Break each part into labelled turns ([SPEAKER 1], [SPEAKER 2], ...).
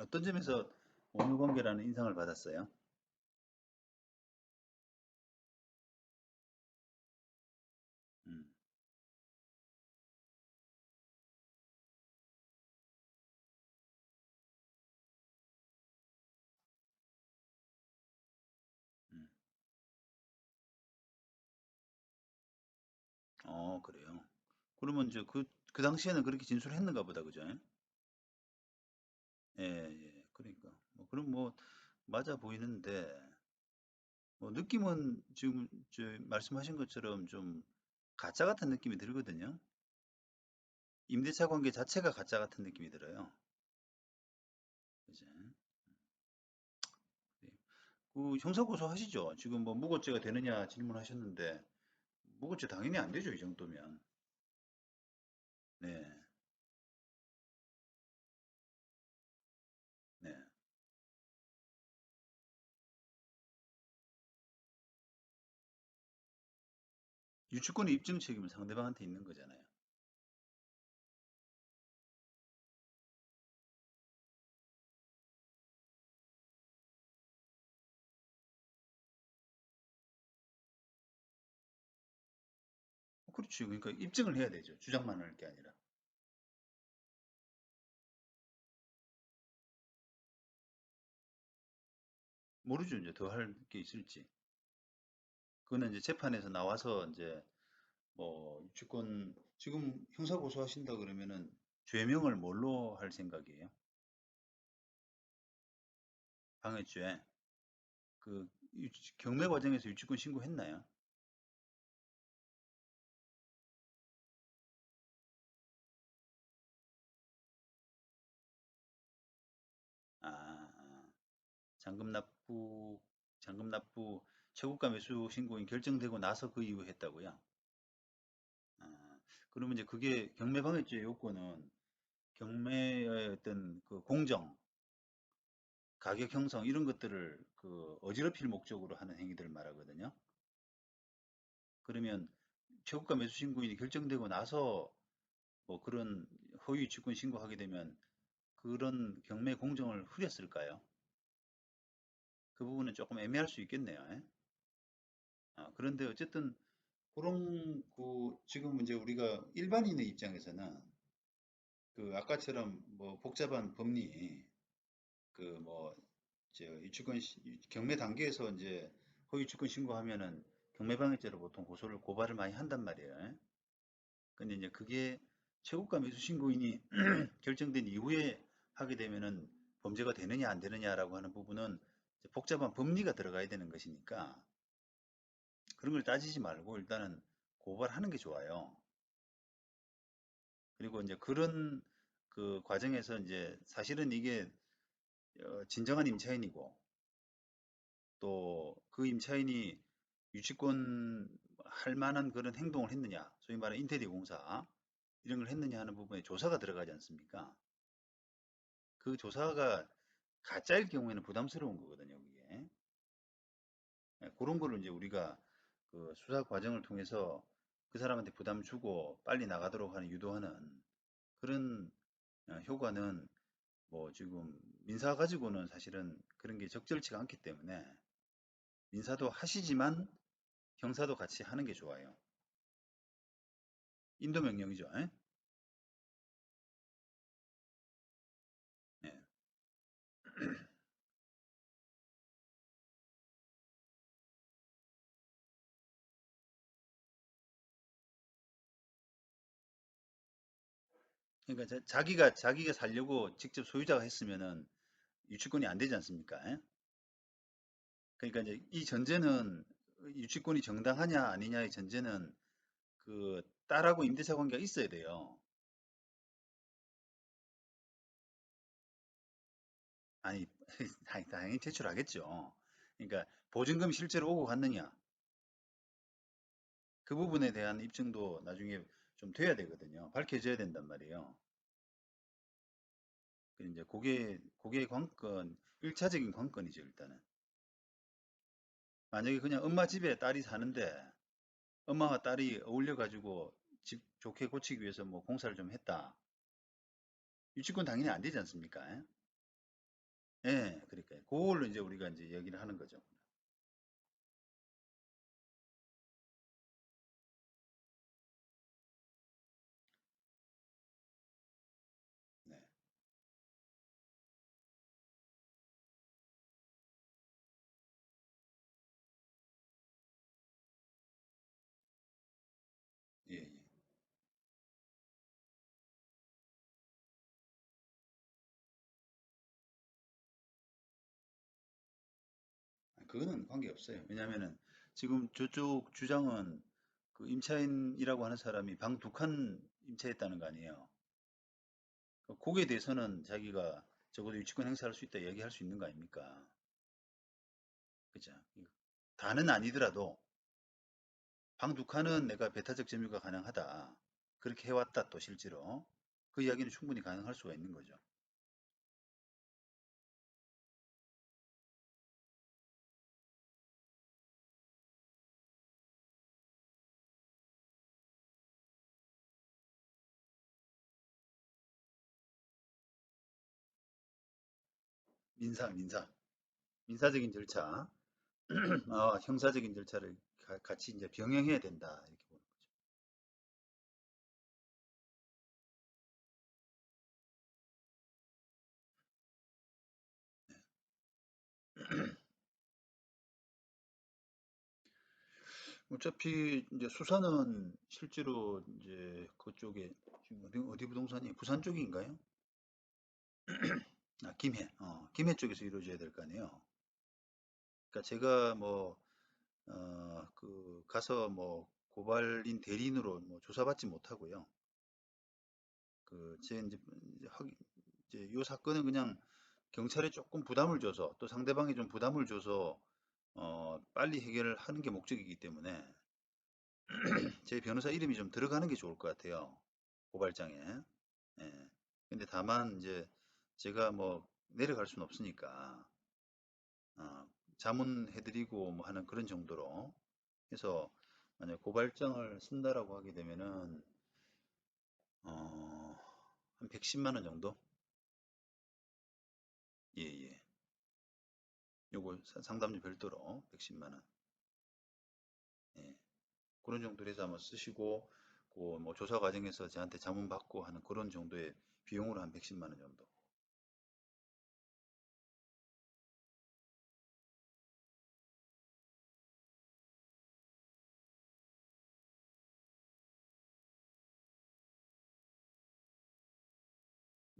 [SPEAKER 1] 어떤 점에서 오늘 관계라는 인상을 받았어요? 음, 음. 어, 그래요. 그러면 이제 그, 그 당시에는 그렇게 진술했는가 보다, 그죠? 예, 예. 그러니까. 뭐, 그럼 뭐, 맞아 보이는데, 뭐, 느낌은 지금, 저, 말씀하신 것처럼 좀 가짜 같은 느낌이 들거든요. 임대차 관계 자체가 가짜 같은 느낌이 들어요. 그죠? 네. 그 형사고소 하시죠? 지금 뭐 무고죄가 되느냐 질문하셨는데, 무고죄 당연히 안 되죠, 이 정도면. 네, 네. 유치권의 입증 책임은 상대방한테 있는 거잖아요. 그렇죠. 그러니까 입증을 해야 되죠. 주장만 할 게 아니라. 모르죠. 이제 더 할 게 있을지. 그거는 이제 재판에서 나와서 이제 뭐 유치권 지금 형사 고소하신다 그러면은 죄명을 뭘로 할 생각이에요? 방해죄. 그 유치- 경매 과정에서 유치권 신고했나요? 아, 아. 잔금 납부, 잔금 납부 최고가 매수 신고인 결정되고 나서 그 이후 했다고요? 아, 그러면 이제 그게 경매 방해죄 요건은 경매의 어떤 그 공정, 가격 형성 이런 것들을 그 어지럽힐 목적으로 하는 행위들을 말하거든요. 그러면 최고가 매수 신고인이 결정되고 나서 뭐 그런 허위 주권 신고하게 되면 그런 경매 공정을 흐렸을까요? 그 부분은 조금 애매할 수 있겠네요. 예? 아, 그런데 어쨌든 그런 그 지금 이제 우리가 일반인의 입장에서는 그 아까처럼 뭐 복잡한 법리 그뭐저 유치권 시- 경매 단계에서 이제 허위 주권 신고하면은 경매방해죄로 보통 고소를 고발을 많이 한단 말이에요. 근데 이제 그게 최고가 매수 신고인이 결정된 이후에 하게 되면은 범죄가 되느냐 안 되느냐라고 하는 부분은 이제 복잡한 법리가 들어가야 되는 것이니까 그런 걸 따지지 말고 일단은 고발하는 게 좋아요. 그리고 이제 그런 그 과정에서 이제 사실은 이게 어, 진정한 임차인이고 또 그 임차인이 유치권 할 만한 그런 행동을 했느냐, 소위 말하는 인테리어 공사 이런 걸 했느냐 하는 부분에 조사가 들어가지 않습니까? 그 조사가 가짜일 경우에는 부담스러운 거거든요, 그게. 예, 그런 거를 이제 우리가 그 수사 과정을 통해서 그 사람한테 부담 주고 빨리 나가도록 하는 유도하는 그런 어, 효과는 뭐 지금 민사 가지고는 사실은 그런 게 적절치가 않기 때문에 민사도 하시지만 형사도 같이 하는 게 좋아요. 인도 명령이죠. 예? 그러니까 자- 자기가 자기가 살려고 직접 소유자가 했으면은 유치권이 안 되지 않습니까? 예? 그러니까 이제 이 전제는 유치권이 정당하냐 아니냐의 전제는 그 딸하고 임대차 관계가 있어야 돼요. 아니, 당- 당연히 제출하겠죠. 그러니까 보증금이 실제로 오고 갔느냐 그 부분에 대한 입증도 나중에 좀 돼야 되거든요. 밝혀져야 된단 말이에요. 그 이제 그게 그게 관건, 일차적인 관건이죠, 일단은. 만약에 그냥 엄마 집에 딸이 사는데 엄마와 딸이 어울려 가지고 집 좋게 고치기 위해서 뭐 공사를 좀 했다. 유치권 당연히 안 되지 않습니까? 예, 그러니까요. 그걸로 이제 우리가 이제 얘기를 하는 거죠. 그거는 관계없어요. 왜냐하면은 지금 저쪽 주장은 그 임차인이라고 하는 사람이 방 두 칸 임차했다는 거 아니에요. 그 거기에 대해서는 자기가 적어도 유치권 행사할 수 있다 얘기할 수 있는 거 아닙니까? 그죠? 다는 아니더라도 방 두 칸은 내가 배타적 점유가 가능하다. 그렇게 해왔다 또 실제로. 그 이야기는 충분히 가능할 수가 있는 거죠. 민사, 민사. 민사적인 절차, 어, 형사적인 절차를 가- 같이 이제 병행해야 된다. 이렇게 보는 거죠. 어차피 이제 수사는 실제로 이제 그쪽에 지금 어디, 어디 부동산이 부산 쪽인가요? 아, 김해. 어, 김해 쪽에서 이루어져야 될 거 아니에요. 그러니까 제가 뭐, 어, 그 가서 뭐 고발인 대리인으로 뭐 조사받지 못하고요. 그 제 이제 이제 요 사건은 그냥 경찰에 조금 부담을 줘서 또 상대방이 좀 부담을 줘서 어, 빨리 해결을 하는 게 목적이기 때문에 제 변호사 이름이 좀 들어가는 게 좋을 것 같아요. 고발장에. 예. 근데 다만 이제 제가 뭐 내려갈 수는 없으니까 어, 자문해드리고 뭐 하는 그런 정도로 해서 만약 고발장을 쓴다라고 하게 되면은 어, 한 110만 원 정도? 예, 예. 요거 사- 상담료 별도로 110만 원. 예. 그런 정도로 해서 한번 쓰시고 그 뭐 조사 과정에서 저한테 자문 받고 하는 그런 정도의 비용으로 한 110만 원 정도.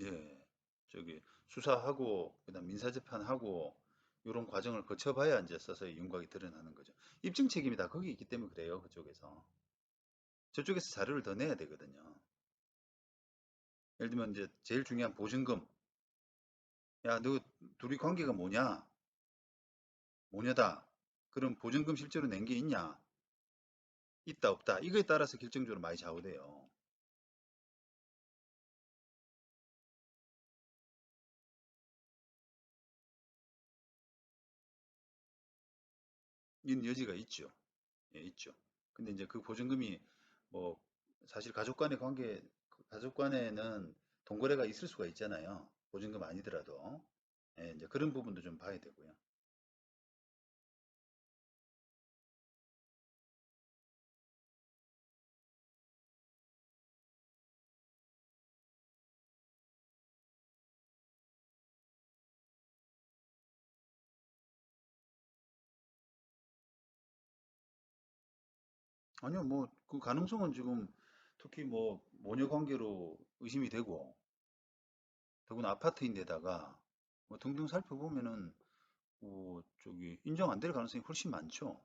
[SPEAKER 1] 예. 저기 수사하고 그다음 민사재판하고 이런 과정을 거쳐봐야 이제 서서히 윤곽이 드러나는 거죠. 입증 책임이 다 거기 있기 때문에 그래요. 그쪽에서. 저쪽에서 자료를 더 내야 되거든요. 예를 들면 이제 제일 중요한 보증금. 야, 너 둘이 관계가 뭐냐? 뭐냐다. 그럼 보증금 실제로 낸 게 있냐? 있다, 없다. 이거에 따라서 결정적으로 많이 좌우돼요. 여지가 있죠. 예, 있죠. 근데 이제 그 보증금이 뭐 사실 가족 간의 관계, 가족 간에는 동거래가 있을 수가 있잖아요. 보증금 아니더라도. 예, 이제 그런 부분도 좀 봐야 되고요. 아니요, 뭐 그 가능성은 지금 특히 뭐 모녀 관계로 의심이 되고 더구나 아파트인데다가 뭐 등등 살펴보면은 뭐 저기 인정 안 될 가능성이 훨씬 많죠.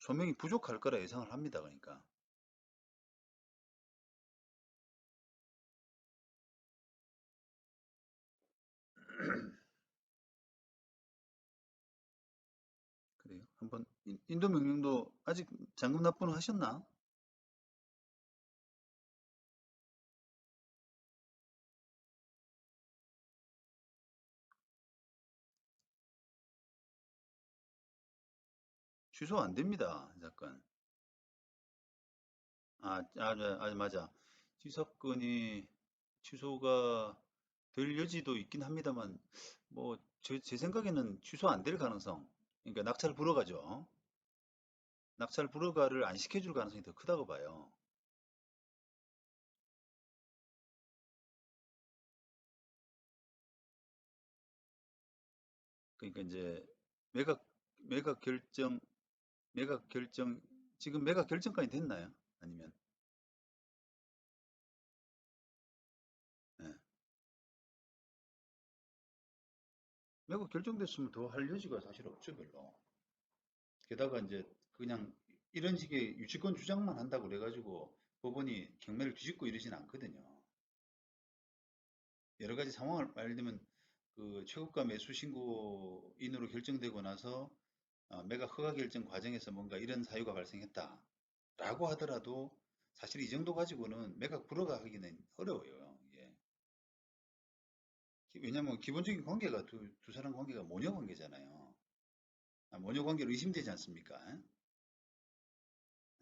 [SPEAKER 1] 소명이 부족할 거라 예상을 합니다. 그러니까. 한번 인- 인도 명령도 아직 잔금 납부는 하셨나? 취소 안 됩니다. 이 사건. 아, 아, 아, 맞아. 취소건이 취소가 될 여지도 있긴 합니다만, 뭐, 제, 제 생각에는 취소 안 될 가능성, 그러니까 낙찰 불허가죠. 낙찰 불허가를 안 시켜줄 가능성이 더 크다고 봐요. 그러니까 이제 매각 매각 결정 매각 결정 지금 매각 결정까지 됐나요? 아니면 매각 결정됐으면 더 할 여지가 사실 없죠 별로. 게다가 이제 그냥 이런 식의 유치권 주장만 한다고 그래가지고 법원이 경매를 뒤집고 이러진 않거든요. 여러 가지 상황을 들면 그 최고가 매수 신고인으로 결정되고 나서 어, 매각 허가 결정 과정에서 뭔가 이런 사유가 발생했다 라고 하더라도 사실 이 정도 가지고는 매각 불허가 하기는 어려워요. 왜냐면 기본적인 관계가 두, 두 사람 관계가 모녀 관계잖아요. 아, 모녀 관계로 의심되지 않습니까?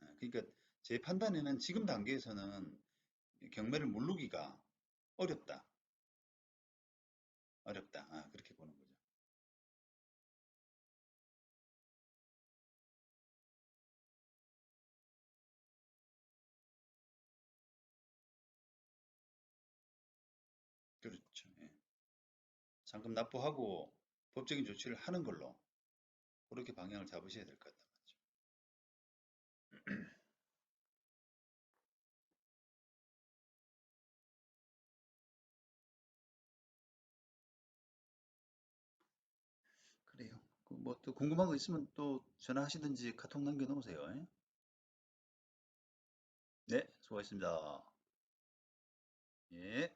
[SPEAKER 1] 아, 그러니까 제 판단에는 지금 단계에서는 경매를 무르기가 어렵다. 어렵다. 잔금 납부하고 법적인 조치를 하는 걸로 그렇게 방향을 잡으셔야 될 것 같다. 그래요. 뭐 또 궁금한 거 있으면 또 전화하시든지 카톡 남겨놓으세요. 예? 네, 수고하셨습니다. 예.